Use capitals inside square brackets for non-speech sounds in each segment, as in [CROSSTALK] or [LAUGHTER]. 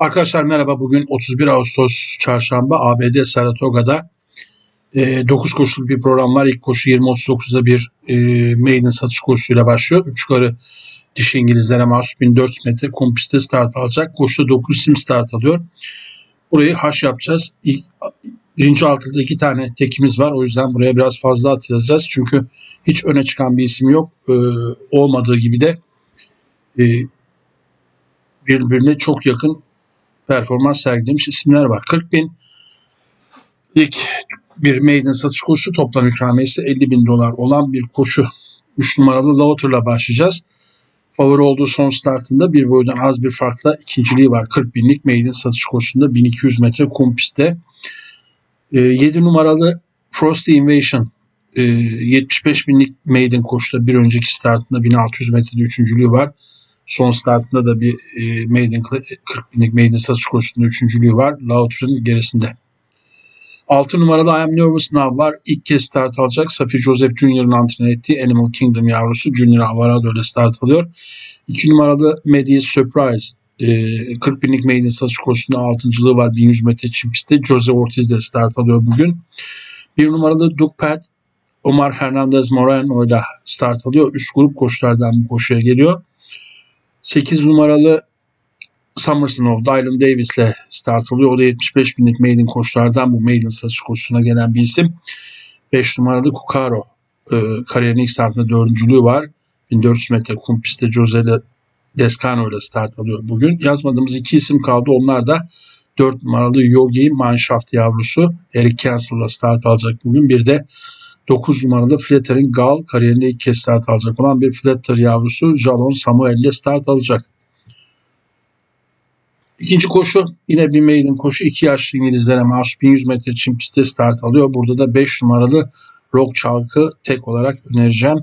Arkadaşlar merhaba. Bugün 31 Ağustos Çarşamba ABD Saratoga'da e, 9 koşuluk bir program var. İlk koşu 20.39'da bir e, maiden satış koşusuyla başlıyor. 3 yukarı dişi İngilizlere mahsus 1400 metre kum pistte start alacak. Koşuda 9 sim start alıyor. Burayı haş yapacağız. İlk, birinci altıda iki tane tekimiz var. O yüzden buraya biraz fazla at yazacağız. Çünkü hiç öne çıkan bir isim yok. E, olmadığı gibi de e, birbirine çok yakın performans sergilemiş isimler var. 40 bin ilk bir maiden satış koşusu toplam ikramiyesi 50 bin dolar olan bir koşu. 3 numaralı Lauter'la başlayacağız. Favori olduğu son startında bir boydan az bir farkla ikinciliği var. 40 binlik maiden satış koşusunda 1200 metre kum pistte. 7 numaralı Frosty Invasion 75 binlik maiden koşuda bir önceki startında 1600 metrede üçüncülüğü var. Son startında da bir e, maiden 40 binlik maiden satış koşusunda üçüncülüğü var. Lauter'ın gerisinde. 6 numaralı I Am Nervous Now var. İlk kez start alacak. Safi Joseph Jr.'ın antren ettiği Animal Kingdom yavrusu Junior Alvarado ile start alıyor. 2 numaralı Medi's Surprise. E, 40 binlik maiden satış koşusunda 6.lığı var. 1100 metre çim pistte. Jose Ortiz de start alıyor bugün. 1 numaralı Duke Pat Omar Hernandez Moreno ile start alıyor. Üst grup koşulardan bu koşuya geliyor. 8 numaralı Summersonov, Dylan Davis ile start oluyor. O da 75 binlik maiden koşulardan bu maiden satış koşusuna gelen bir isim. 5 numaralı Kukaro e, kariyerinin ilk startında dördüncülüğü var. 1400 metre kum pistte Descano ile start alıyor bugün. Yazmadığımız iki isim kaldı. Onlar da 4 numaralı Yogi Manshaft yavrusu Eric Cancel ile start alacak bugün. Bir de 9 numaralı Fletter'in Gal kariyerinde ilk kez start alacak olan bir Fletter yavrusu Jalon Samuel ile start alacak. İkinci koşu yine bir maiden koşu. 2 yaşlı İngilizlere mahsus 1100 metre çim pistte start alıyor. Burada da 5 numaralı Rock Chalk'ı tek olarak önereceğim.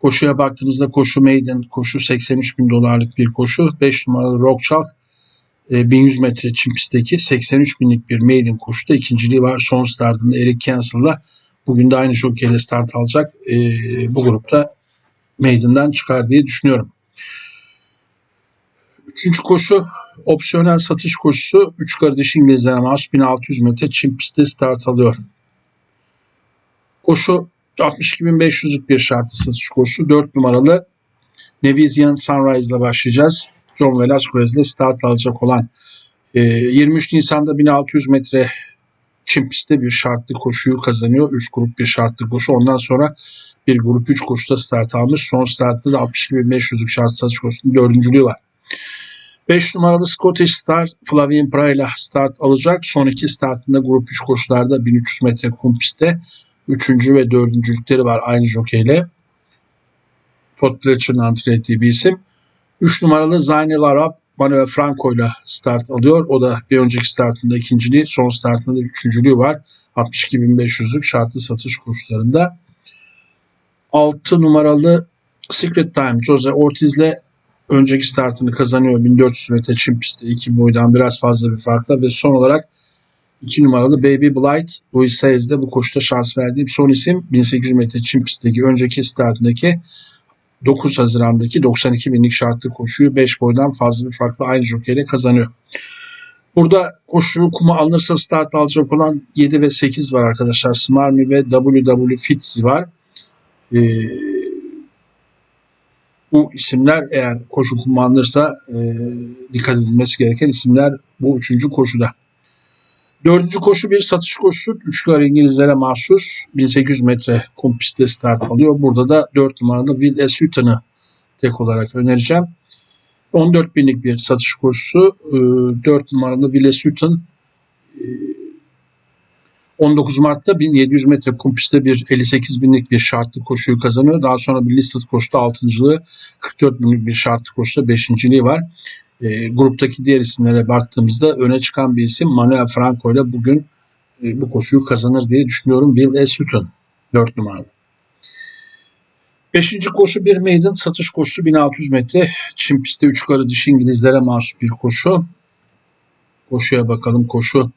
Koşuya baktığımızda koşu maiden koşu 83 bin dolarlık bir koşu. 5 numaralı Rock Chalk 1100 metre çim pistteki 83 binlik bir maiden koşuda ikinciliği var. Son startında Eric Cancel'la Bugün de aynı jokeyle start alacak. E, bu grupta meydandan çıkar diye düşünüyorum. Üçüncü koşu opsiyonel satış koşusu. Üç kardeş İngilizlere mahsus 1600 metre çim pistte start alıyor. Koşu 62.500'lük bir şartlı satış koşusu. 4 numaralı Nevizian Sunrise ile başlayacağız. John Velasquez ile start alacak olan 23 Nisan'da 1600 metre Çin pistte bir şartlı koşuyu kazanıyor. 3 grup bir şartlı koşu. Ondan sonra bir grup 3 koşuda start almış. Son startta da 62.500'lük şart satış koşusunun dördüncülüğü var. 5 numaralı Scottish Star Flavien Pra start alacak. Son iki startında grup 3 koşularda 1300 metre kum pistte 3. ve 4. lükleri var aynı jokeyle. Todd Fletcher'ın antrenör ettiği bir isim. 3 numaralı Zaynel Arap Manuel Franco ile start alıyor. O da bir önceki startında ikinciliği, son startında da üçüncülüğü var. 62.500'lük şartlı satış kurslarında. 6 numaralı Secret Time Jose Ortiz ile önceki startını kazanıyor. 1400 metre çim pistte iki boydan biraz fazla bir farkla ve son olarak 2 numaralı Baby Blight Louis Sayes de bu koşuda şans verdiği son isim 1800 metre çim pistteki önceki startındaki 9 Haziran'daki 92 binlik şartlı koşuyu 5 boydan fazla bir farklı aynı jokeyle kazanıyor. Burada koşu kuma alınırsa start alacak olan 7 ve 8 var arkadaşlar. Smarmy ve WW Fitzy var. Ee, bu isimler eğer koşu kuma alınırsa e, dikkat edilmesi gereken isimler bu üçüncü koşuda. Dördüncü koşu bir satış koşusu. Üçler İngilizlere mahsus 1800 metre kum pistte start alıyor. Burada da 4 numaralı Will S. Hutton'ı tek olarak önereceğim. 14 binlik bir satış koşusu. 4 ee, numaralı Will S. Hutton 19 e, Mart'ta 1700 metre kum pistte bir 58 binlik bir şartlı koşuyu kazanıyor. Daha sonra bir listed koşuda 6.lığı 44 binlik bir şartlı koşuda 5.liği var. E, gruptaki diğer isimlere baktığımızda öne çıkan bir isim Manuel Franco ile bugün e, bu koşuyu kazanır diye düşünüyorum. Will S. Hutton 4 numaralı. Beşinci koşu bir maiden satış koşusu 1600 metre. Çin pistte 3 karı dişi İngilizlere mahsus bir koşu. Koşuya bakalım. Koşu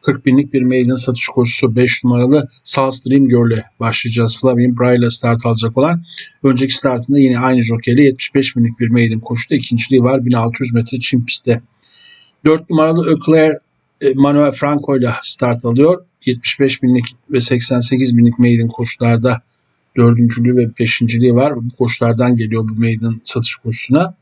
40 binlik bir maiden satış koşusu 5 numaralı South Dream Girl'e başlayacağız. Flavien Bray start alacak olan. Önceki startında yine aynı jokeyle 75 binlik bir maiden koşuda ikinciliği var 1600 metre çim pistte. 4 numaralı Eclair e, Manuel Franco ile start alıyor. 75 binlik ve 88 binlik maiden koşularda dördüncülüğü ve beşinciliği var. Bu koşulardan geliyor bu maiden satış koşusuna.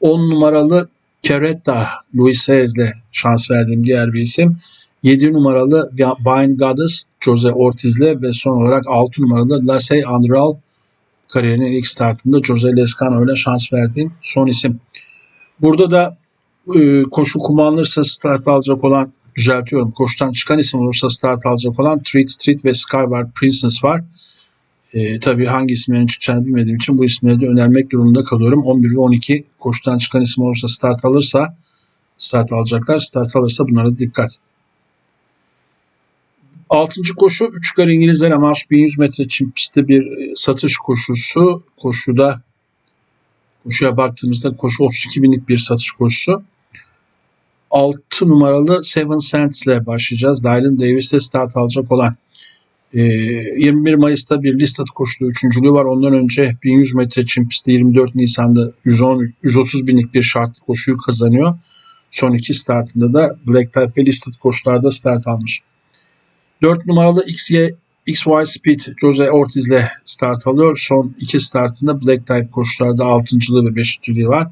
10 numaralı Keretta Luis Saez ile şans verdiğim diğer bir isim. 7 numaralı Vine Goddess Jose Ortiz ile ve son olarak 6 numaralı Lasse Andral kariyerinin ilk startında Jose Lescano ile şans verdiğim son isim. Burada da e, koşu kullanılırsa start alacak olan düzeltiyorum. Koşudan çıkan isim olursa start alacak olan Treat Street ve Skyward Princess var. E, tabii hangi isimlerin çıkacağını bilmediğim için bu isimleri de önermek durumunda kalıyorum. 11 ve 12 koşudan çıkan isim olursa start alırsa start alacaklar. Start alırsa bunlara dikkat. Altıncı koşu 3 gar İngilizlere marş 1100 metre çim pistte bir e, satış koşusu. Koşuda koşuya baktığımızda koşu 32 binlik bir satış koşusu. 6 numaralı Seven Cents ile başlayacağız. Dylan Davis'te start alacak olan. E, 21 Mayıs'ta bir listed koşuda üçüncülüğü var. Ondan önce 1100 metre çim pistte 24 Nisan'da 110, 130 binlik bir şartlı koşuyu kazanıyor. Son iki startında da Black Type ve listed koşularda start almış. 4 numaralı XY, XY Speed Jose Ortiz ile start alıyor. Son iki startında Black Type koşularda 6.lığı ve 5.liği var.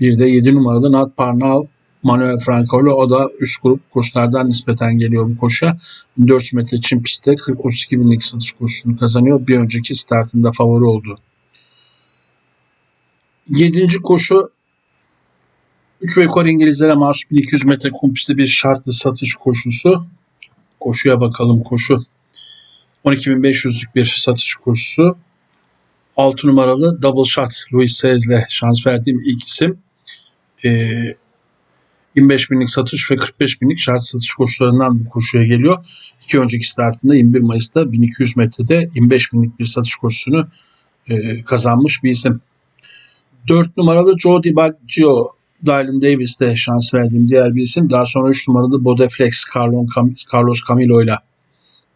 Bir de 7 numaralı Nat Parnal Manuel Francolo o da üst grup koşulardan nispeten geliyor bu koşuya. 400 metre çim pistte 32 binlik satış koşusunu kazanıyor. Bir önceki startında favori oldu. 7. koşu 3 ve İngilizlere maaş 1200 metre kum pistte bir şartlı satış koşusu. Koşuya bakalım koşu. 12.500'lük bir satış koşusu. 6 numaralı Double Shot Louis Saez ile şans verdiğim ilk isim. Ee, 25 binlik satış ve 45 binlik şart satış koşularından bu koşuya geliyor. İki önceki startında 21 Mayıs'ta 1200 metrede 25 binlik bir satış koşusunu e, kazanmış bir isim. 4 numaralı Joe DiBaggio Dylan Davis'te şans verdiğim diğer bir isim. Daha sonra 3 numaralı Bodeflex Carlos Camilo ile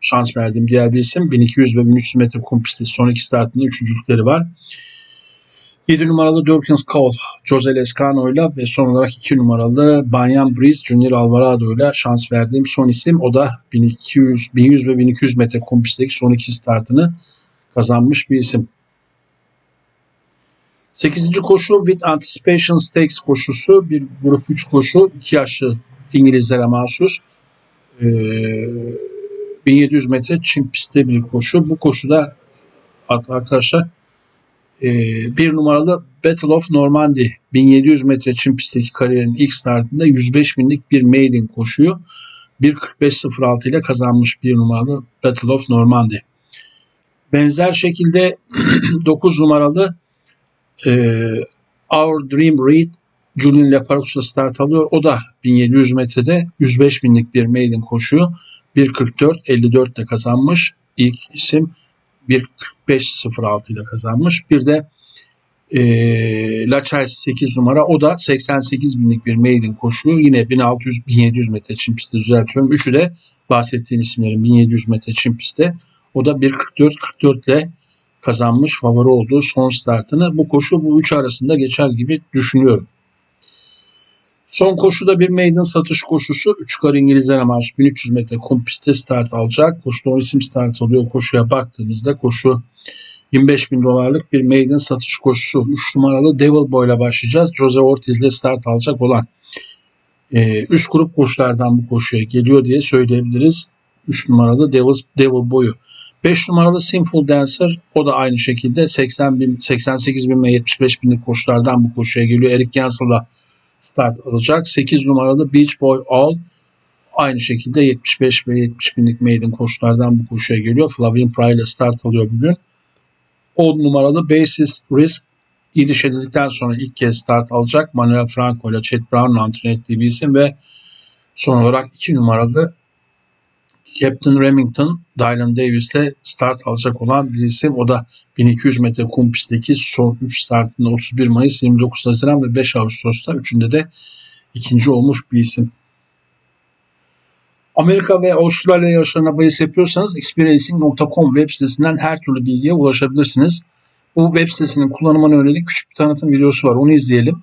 şans verdiğim diğer bir isim. 1200 ve 1300 metre kum son iki startında üçüncülükleri var. 7 numaralı Durkins Cole, Jose Lescano ile ve son olarak 2 numaralı Banyan Breeze Junior Alvarado ile şans verdiğim son isim. O da 1200, 1100 ve 1200 metre kum pistteki son iki startını kazanmış bir isim. 8. koşu With Anticipation Stakes koşusu. Bir grup 3 koşu. 2 yaşlı İngilizlere mahsus. Ee, 1700 metre çim pistte bir koşu. Bu koşuda arkadaşlar bir numaralı Battle of Normandy 1700 metre çim pistteki kariyerin ilk startında 105 binlik bir maiden koşuyor. 1.45.06 ile kazanmış bir numaralı Battle of Normandy. Benzer şekilde [CLEARS THROAT] 9 numaralı e, Our Dream Read Julian Leparox'la start alıyor. O da 1700 metrede 105 binlik bir maiden koşuyor. 1.44.54 ile kazanmış. İlk isim 1.45.06 ile kazanmış. Bir de e, La Chase 8 numara o da 88 binlik bir maiden koşuyor. Yine 1600-1700 metre çim pistte düzeltiyorum. Üçü de bahsettiğim isimlerin 1700 metre çim pistte. O da 1.44-44 ile kazanmış favori olduğu son startını. Bu koşu bu üç arasında geçer gibi düşünüyorum. Son koşuda bir maiden satış koşusu. 3 kar İngilizlere maaş 1300 metre kum pistte start alacak. Koşuda 10 isim start oluyor. Koşuya baktığımızda koşu 25 bin dolarlık bir maiden satış koşusu. 3 numaralı Devil Boy ile başlayacağız. Jose Ortiz ile start alacak olan. Ee, üst grup koşulardan bu koşuya geliyor diye söyleyebiliriz. 3 numaralı Devil, Devil Boy'u. 5 numaralı Sinful Dancer o da aynı şekilde 80 bin, 88 bin ve 75 binlik koşulardan bu koşuya geliyor. Eric Jansel'la start alacak. 8 numaralı Beach Boy All aynı şekilde 75 ve 70 binlik maiden koşulardan bu koşuya geliyor. Flavien Pry ile start alıyor bugün. 10 numaralı Basis Risk İdiş edildikten sonra ilk kez start alacak. Manuel Franco ile Chet Brown'un antrenör ettiği bir isim ve son olarak 2 numaralı Captain Remington Dylan Davis'le start alacak olan bir isim. O da 1200 metre kum pistteki son 3 startında 31 Mayıs, 29 Haziran ve 5 Ağustos'ta. Üçünde de ikinci olmuş bir isim. Amerika ve Avustralya yarışlarına bahis yapıyorsanız xpracing.com web sitesinden her türlü bilgiye ulaşabilirsiniz. Bu web sitesinin kullanımına yönelik küçük bir tanıtım videosu var. Onu izleyelim.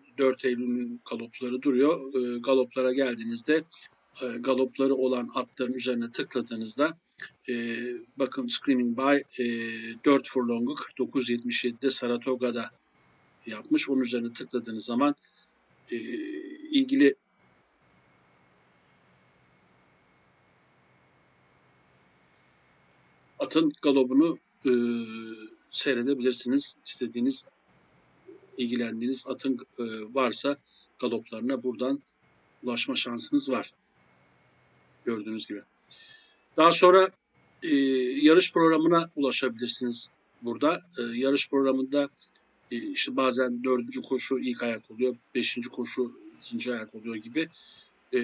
4 Eylül'ün galopları duruyor. E, galoplara geldiğinizde e, galopları olan atların üzerine tıkladığınızda e, bakın Screaming By e, 4 furlong'u 49.77'de Saratoga'da yapmış. Onun üzerine tıkladığınız zaman e, ilgili atın galobunu e, seyredebilirsiniz. İstediğiniz, ilgilendiğiniz atın e, varsa galoplarına buradan ulaşma şansınız var. Gördüğünüz gibi. Daha sonra e, yarış programına ulaşabilirsiniz burada. E, yarış programında e, işte bazen dördüncü koşu ilk ayak oluyor, beşinci koşu ikinci ayak oluyor gibi. E,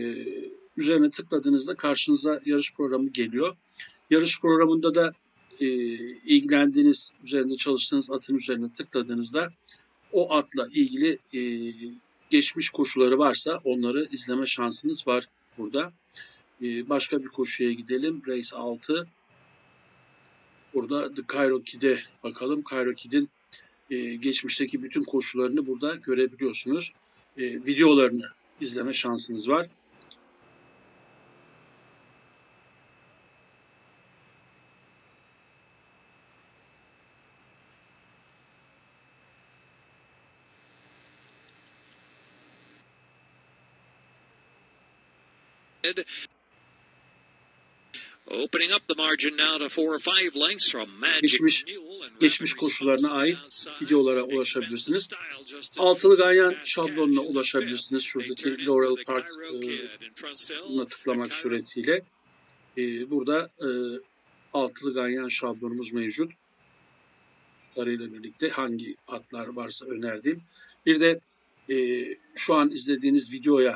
üzerine tıkladığınızda karşınıza yarış programı geliyor. Yarış programında da e, ilgilendiğiniz, üzerinde çalıştığınız atın üzerine tıkladığınızda o atla ilgili e, geçmiş koşuları varsa onları izleme şansınız var burada. E, başka bir koşuya gidelim. Race 6. Burada The Cairo Kid'e bakalım. Cairo Kid'in e, geçmişteki bütün koşularını burada görebiliyorsunuz. E, videolarını izleme şansınız var. Opening up the margin now to four or five lengths from Magic Geçmiş- geçmiş koşularına ait videolara ulaşabilirsiniz. Altılı Ganyan şablonuna ulaşabilirsiniz. Şuradaki Laurel the Park Cairo e, tıklamak suretiyle e, burada e, altılı ganyan şablonumuz mevcut. Arayla birlikte hangi atlar varsa önerdiğim. Bir de e, şu an izlediğiniz videoya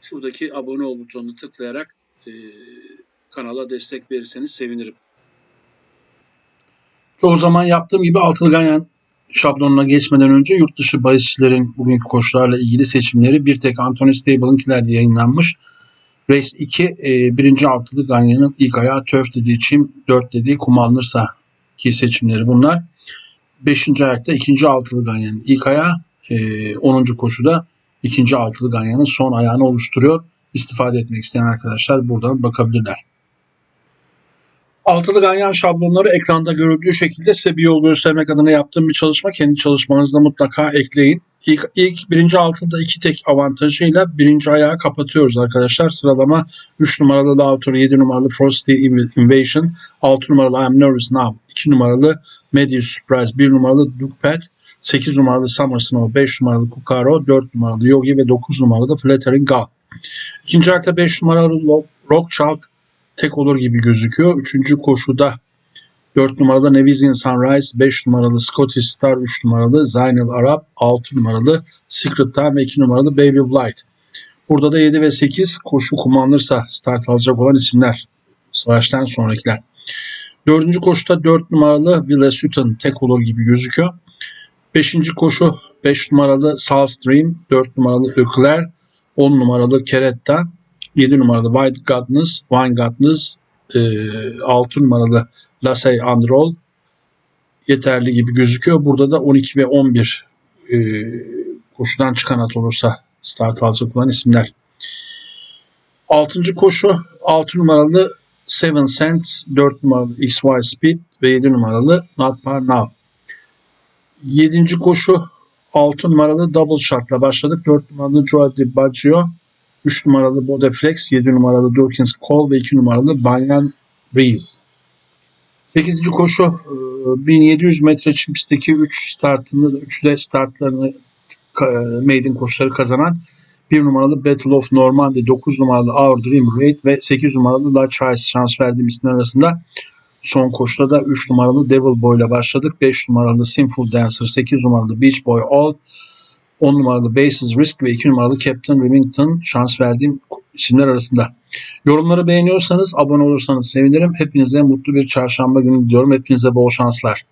şuradaki abone ol butonunu tıklayarak e, kanala destek verirseniz sevinirim. Çoğu zaman yaptığım gibi altılı ganyan şablonuna geçmeden önce yurt dışı bahisçilerin bugünkü koşularla ilgili seçimleri bir tek Anthony Stable'ınkiler yayınlanmış. Race 2 e, birinci altılı Ganyan'ın ilk ayağı Töf dediği çim, 4 dediği kum alınırsa ki seçimleri bunlar. Beşinci ayakta ikinci altılı Ganyan'ın ilk ayağı, e, 10. koşuda ikinci altılı Ganyan'ın son ayağını oluşturuyor. İstifade etmek isteyen arkadaşlar buradan bakabilirler. Altılı ganyan şablonları ekranda görüldüğü şekilde size bir yol göstermek adına yaptığım bir çalışma. Kendi çalışmanızda mutlaka ekleyin. İlk, ilk birinci altında iki tek avantajıyla birinci ayağı kapatıyoruz arkadaşlar. Sıralama 3 numaralı Lauter, 7 numaralı Frosty Invasion, 6 numaralı I Am Nervous Now, 2 numaralı Medius Surprise, 1 numaralı Duke Pet, 8 numaralı Summer Snow, 5 numaralı Kukaro, 4 numaralı Yogi ve 9 numaralı Flattering Gal. İkinci ayakta 5 numaralı Rock Chalk tek olur gibi gözüküyor. Üçüncü koşuda 4 numaralı Nevizian Sunrise, 5 numaralı Scottish Star, 3 numaralı Zainal Arap, 6 numaralı Secret Time ve 2 numaralı Baby Blight. Burada da 7 ve 8 koşu kullanılırsa start alacak olan isimler. Slash'tan sonrakiler. Dördüncü koşuda 4 numaralı Villa Sutton tek olur gibi gözüküyor. Beşinci koşu 5 numaralı South Stream, 4 numaralı Ökler, 10 numaralı Keretta, 7 numaralı White Godness, Wine Godness, e, 6 numaralı Lasey Androl yeterli gibi gözüküyor. Burada da 12 ve 11 e, koşudan çıkan at olursa start alacak olan isimler. 6. koşu 6 numaralı Seven Cents, 4 numaralı XY Speed ve 7 numaralı Not Par Now. 7. koşu 6 numaralı Double Shot'la başladık. 4 numaralı Joe Di Baggio, 3 numaralı Bodeflex, 7 numaralı Dawkins Cole ve 2 numaralı Banyan Breeze. 8. koşu e, 1700 metre çim pistteki 3 startını da 3 de startlarını ka- maiden koşuları kazanan 1 numaralı Battle of Normandy, 9 numaralı Our Dream Raid ve 8 numaralı La şans verdiğim isimler arasında son koşuda da 3 numaralı Devil Boy ile başladık. 5 numaralı Sinful Dancer, 8 numaralı Beach Boy All, 10 numaralı Bases Risk ve 2 numaralı Captain Remington şans verdiğim isimler arasında. Yorumları beğeniyorsanız abone olursanız sevinirim. Hepinize mutlu bir çarşamba günü diliyorum. Hepinize bol şanslar.